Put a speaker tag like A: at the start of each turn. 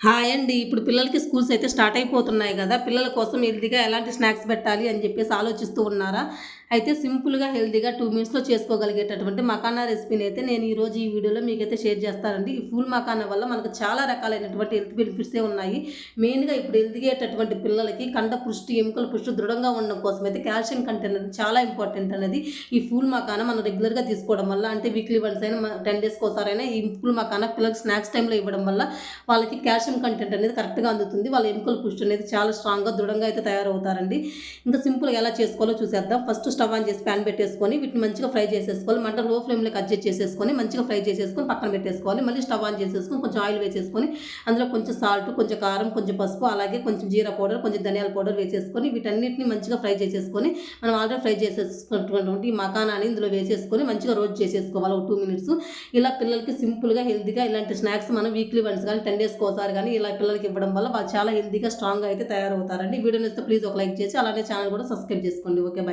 A: Hi అండి. ఇప్పుడు పిల్లలకి స్కూల్స్ అయితే స్టార్ట్ అయిపోతున్నాయి కదా. పిల్లల కోసం హెల్తీగా ఎలాంటి స్నాక్స్ పెట్టాలి అని చెప్పేసి ఆలోచిస్తూ ఉన్నారా? అయితే సింపుల్గా హెల్తీగా టూ మినిట్స్లో చేసుకోగలిగేటటువంటి మకానా రెసిపీని అయితే నేను ఈరోజు ఈ వీడియోలో మీకైతే షేర్ చేస్తానండి. ఈ ఫుల్ మకానా వల్ల మనకు చాలా రకాలైనటువంటి హెల్త్ బెనిఫిట్సే ఉన్నాయి. మెయిన్గా ఇప్పుడు ఎదిగేటటువంటి పిల్లలకి కండ పుష్టి ఎముకల పుష్టి దృఢంగా ఉండడం కోసం అయితే కాల్షియం కంటెంట్ అనేది చాలా ఇంపార్టెంట్ అనేది ఈ ఫుల్ మకానా మనం రెగ్యులర్గా తీసుకోవడం వల్ల అంటే వీక్లీ వన్స్ అయినా టెన్ డేస్కి ఒకసారైనా ఈ ఫుల్ మకానా పిల్లలకి స్నాక్స్ టైంలో ఇవ్వడం వల్ల వాళ్ళకి కాల్షియం కంటెంట్ అనేది కరెక్ట్గా అందుతుంది. వాళ్ళ ఎముకల పుష్టి అనేది చాలా స్ట్రాంగ్గా దృఢంగా అయితే తయారవుతారండి. ఇంకా సింపుల్గా ఎలా చేసుకోవాలో చూసేద్దాం. ఫస్ట్ స్టవ్ ఆన్ చేసి ప్యాన్ పెట్టేసుకొని వీటిని మంచిగా ఫ్రై చేసేసుకోవాలి. మంట లో ఫ్లేమ్లోకి అడ్జస్ట్ చేసేసుకొని మంచిగా ఫ్రై చేసేసుకొని పక్కన పెట్టేసుకోవాలి. మళ్ళీ స్టవ్ ఆన్ చేసేసుకొని కొంచెం ఆయిల్ వేసేసుకొని అందులో కొంచెం సాల్ట్ కొంచెం కారం కొంచెం పసుపు అలాగే కొంచెం జీరా పౌడర్ కొంచెం ధనియాల పౌడర్ వేసేసుకొని వీటన్నిటిని మంచిగా ఫ్రై చేసేసుకొని మనం ఆల్రెడీ ఫ్రై చేసేసుకున్నటువంటి ఈ మకానాన్ని ఇందులో వేసేసుకొని మంచిగా రోస్ట్ చేసేసుకోవాలి. ఒక టూ మినిట్స్. ఇలా పిల్లలకి సింపుల్గా హెల్తీగా ఇలాంటి స్నాక్స్ మనం వీక్లీ వన్స్ కానీ టెన్ డేస్కి ఒకసారి కానీ ఇలా పిల్లలకి ఇవ్వడం వల్ల వాళ్ళు చాలా హెల్తీగా స్ట్రాంగ్గా అయితే తయారవుతారండి. వీడియో నచ్చితే ప్లీజ్ ఒక లైక్ చేసి అలానే ఛానల్ కూడా సబ్స్క్రైబ్ చేసుకోండి. Okay bye.